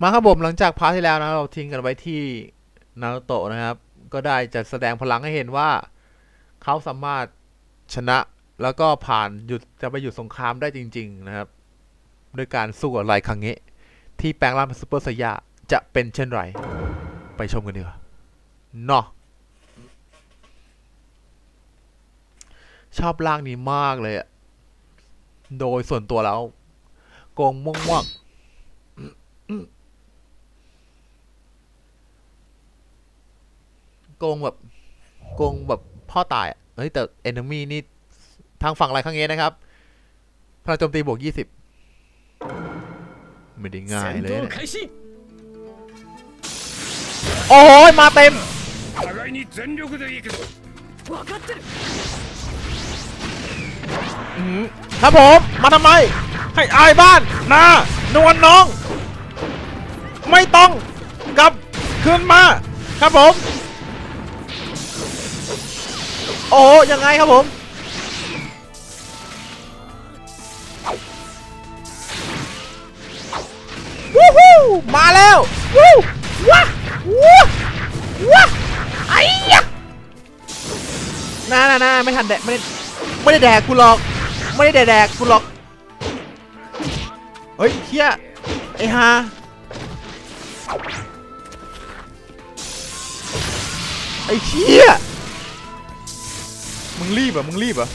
มาครับผมหลังจากพาร์ทที่แล้วนะเราทิ้งกันไว้ที่นารูโตะนะครับ ก็ได้จะแสดงพลังให้เห็นว่า เขาสามารถชนะแล้วก็ผ่านหยุดจะไปหยุดสงครามได้จริง ๆนะครับด้วยการสู้กับไรคังเงะที่แปลงร่างเป็นซูเปอร์ไซยาจะเป็นเช่นไร ไปชมกันดีกว่าเนาะชอบร่างนี้มากเลยอะโดยส่วนตัวแล้วโกงม่วงม่วง โกงแบบโกงแบบพ่อตายเฮ้ยแต่เอนมี่นี่ทางฝั่งอะไรข้างเงี้ยนะครับพลังโจมตีบวกยี่สิบไม่ได้ง่ายเลย โอ้ยมาเต็ม ครับผม มาทำไม ให้อายบ้านนานวลน้อง ไม่ต้องกลับคืนมา ครับผม โอ้ยังไงครับผม วู้ฮู้มาแล้ววู้ว้าว้าว้าไอ้ยะน่าน่าน่าไม่ทันแดกไม่ได้ไม่ได้แดกกูหรอก ไม่ได้แดกกูหรอก เฮ้ยเฮียไอ้ฮาไอ้เฮีย งรีบอะมึงรีบอะ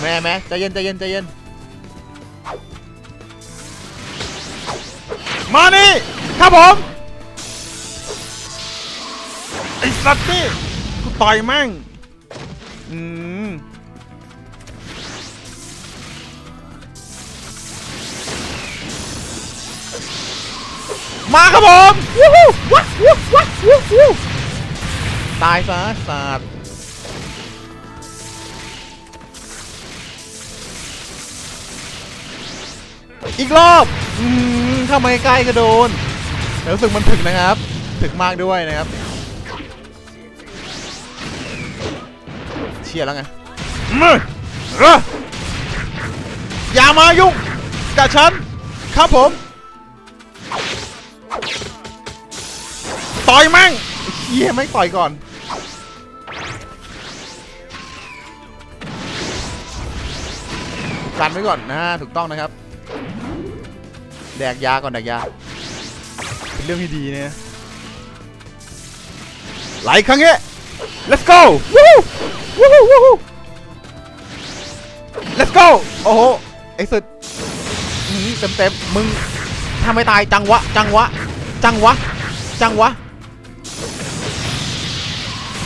แม่แม่ใจเย็นใจเย็นใจเย็นมานี่ครับผมไอ้สัตว์นี่กูต่อยแม่งอืม มาครับผมวู้ฮู้วัดวู้วัดวู้วู้ตายซะสัตว์อีกรอบ อืมเข้ามาใกล้ๆก็โดนแต่รู้สึกมันถึกนะครับ ถึกมากด้วยนะครับ เชียร์แล้วไงมึงเอออย่ามายุ่งกับฉัน ครับผม ต่อยแม่งเฮียไม่ต่อยก่อน กันไว้ก่อนนะถูกต้องนะครับ แดกยาก่อนแดกยา เป็นเรื่องที่ดีเนี่ยหลายครั้งเงี้ย let's go วู้วู้วู้ let's go โอ้โหไอ้สุดเต็มเต็มมึงถ้าไม่ตายจังวะ จังวะ จังวะ จังวะ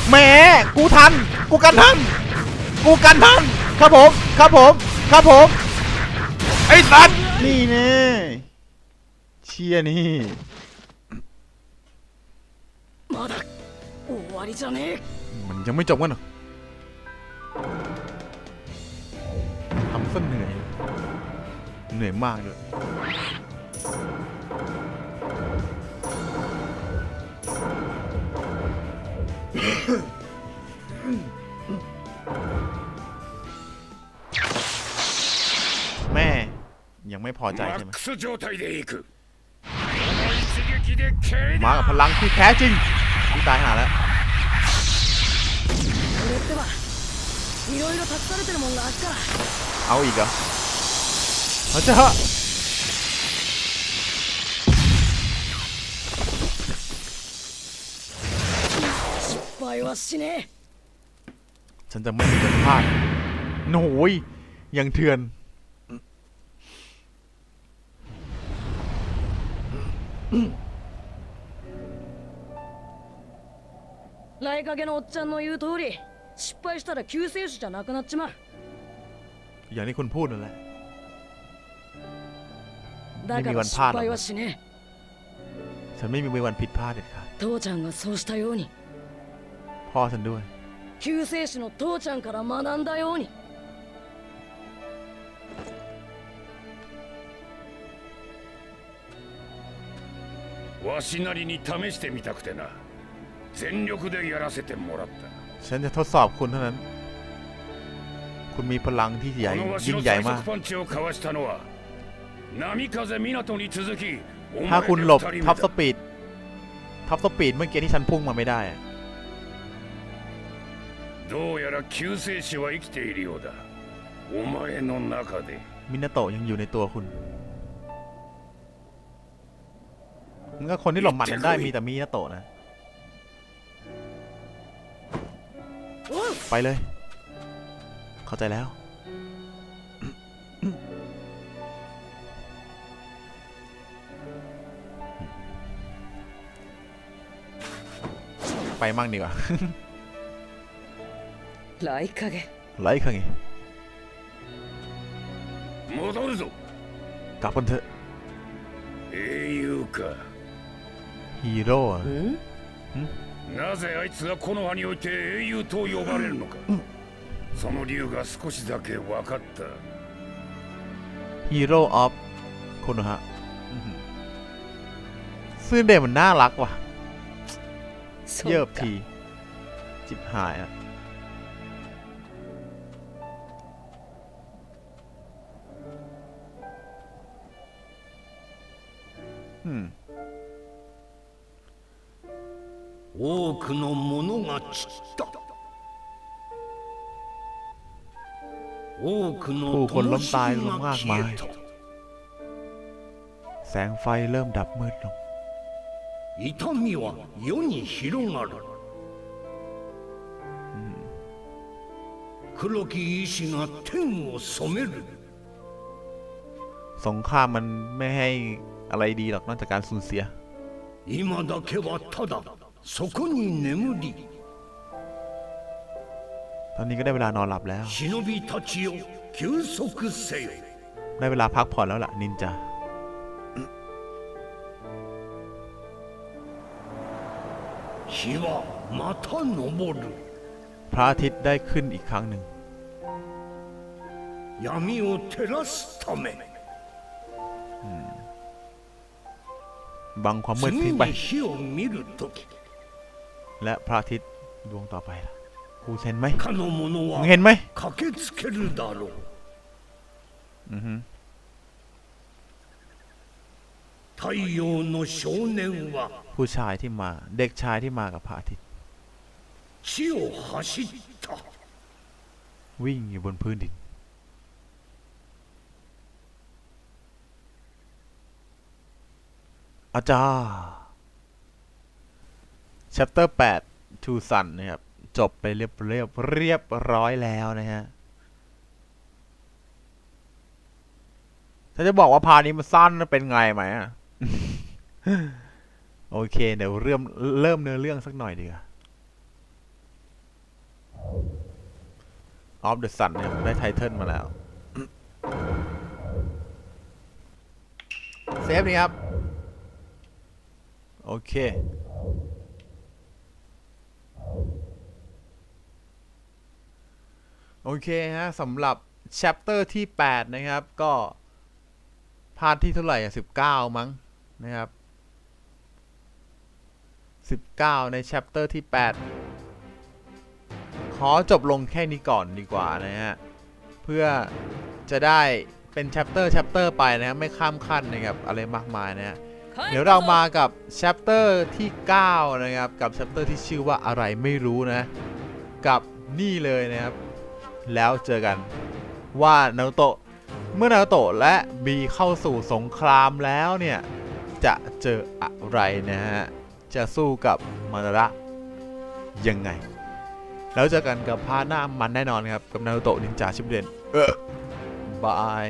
แหมกูทัน กูกันทัน กูกันทัน ครับผม ครับผม ครับผม ไอ้สัตว์นี่เน่เชี่ยนี่มันยังไม่จบกันหรอทำเส้นเหนื่อย เหนื่อยมากเลย ยังไม่พอใจใช่ไหมมากับพลังที่แท้จริงที่ตายหาแล้วเอาอีกเหรอเขาจะฉันจะไม่มีวันพลาดโหยยังเถื่อน 来影のおっちゃんの言う通り失敗したら救世主じゃなくなっちまう อย่างที่คุณพูดนั่นแหละ だか意味はら失パーだ敗はしね ฉันไม่มีวันผิดพลาดเด็ดขาด え父ちゃんがそうしたように พ่อฉันด้วย 救世主の父ちゃんから学んだように わしなりに試してみたくてな全力でやらせてもらった ฉันจะทดสอบคุณเท่านั้น คุณมีพลังที่ใหญ่ このわし ยิ่ง の ใหญ่ 最 มาก 速パンチをかわしたのは波風湊に続きお ถ้า 前 คุณ で หลบ 二人 ท็อป 目 ส だ ปีดท็อปสปีดเมื่อกี้ที่ฉันพุ่งมาไม่ได้อะ どうやら救世主は生きているようだお前の中で มินาโตะยังอยู่ในตัวคุณ มันก็คนที่หลบหมัดมันได้มีแต่มินาโตะนะ ไปเลย เข้าใจแล้ว ไปมั่งดีกว่า 来加減 ไลค์ค่ะไง 戻るぞ กลับกันเถอะ 英雄か ฮีโร่อะ んなぜあいつがこの葉において英雄と呼ばれるのかその理由が少しだけ分かった ฮีโร่ออฟคนนะฮะอื้อหือซื่อเดมันน่ารักว่ะ そ เยิ う บ か ที จิบหายอ่ะ อืม 多くの者が散った多くの灯火が消えた แสงไฟเริ่มดับมืดลง 痛みは世に広がる黒き意志が天を染める สงครามมันไม่ให้อะไรดีหรอกนอกจากการสูญเสีย 今だけはただ そこに眠り ตอนนี้ก็ได้เวลานอนหลับแล้ว 忍びたちよ休息せよ ได้เวลาพักผ่อนแล้วล่ะ นินจา 日はまた昇る พระอาทิตย์ได้ขึ้นอีกครั้งหนึ่ง 闇を照らすため บังความมืด 次 ทิ้งไป に火を見るとき และพระอาทิตย์ดวงต่อไปล่ะกูเห็นไหมมึงเห็นไหมอือฮึผู้ชายที่มา เด็กชายที่มากับพระอาทิตย์วิ่งอยู่บนพื้นดินอาจารย์ chapter 8 to sun นะครับ จบไปเรียบเรียบเรียบร้อยแล้วนะฮะ ถ้าจะบอกว่าพานี้มันสั้นเป็นไงไหมอะโอเค เดี๋ยวเริ่มเริ่มเนื้อเรื่องสักหน่อยดีกว่าออฟเดอะซันเนี่ยได้ไทเทิลมาแล้ว เซฟนี่ครับ โอเค โอเคฮะสำหรับ chapter ที่ 8 นะครับ ก็พาร์ทที่เท่าไหร่อะ19 มั้งนะครับ 19 ใน chapter ที่ 8 ขอจบลงแค่นี้ก่อนดีกว่านะฮะ เพื่อจะได้เป็น chapter chapter ไปนะฮะ ไม่ข้ามขั้นนะครับ อะไรมากมายนะฮะ เดี๋ยวเรามากับ chapter ที่ 9 นะครับ กับ chapter ที่ชื่อว่าอะไรไม่รู้นะ กับนี่เลยนะครับ แล้วเจอกันว่านารุโตะเมื่อนารุโตะและบีเข้าสู่สงครามแล้วเนี่ย จะเจออะไรนะฮะ จะสู้กับมาระยังไง แล้วเจอกันกับพาหน้ามันแน่นอนครับ กับนารุโตะนินจาชิบเดนเออบาย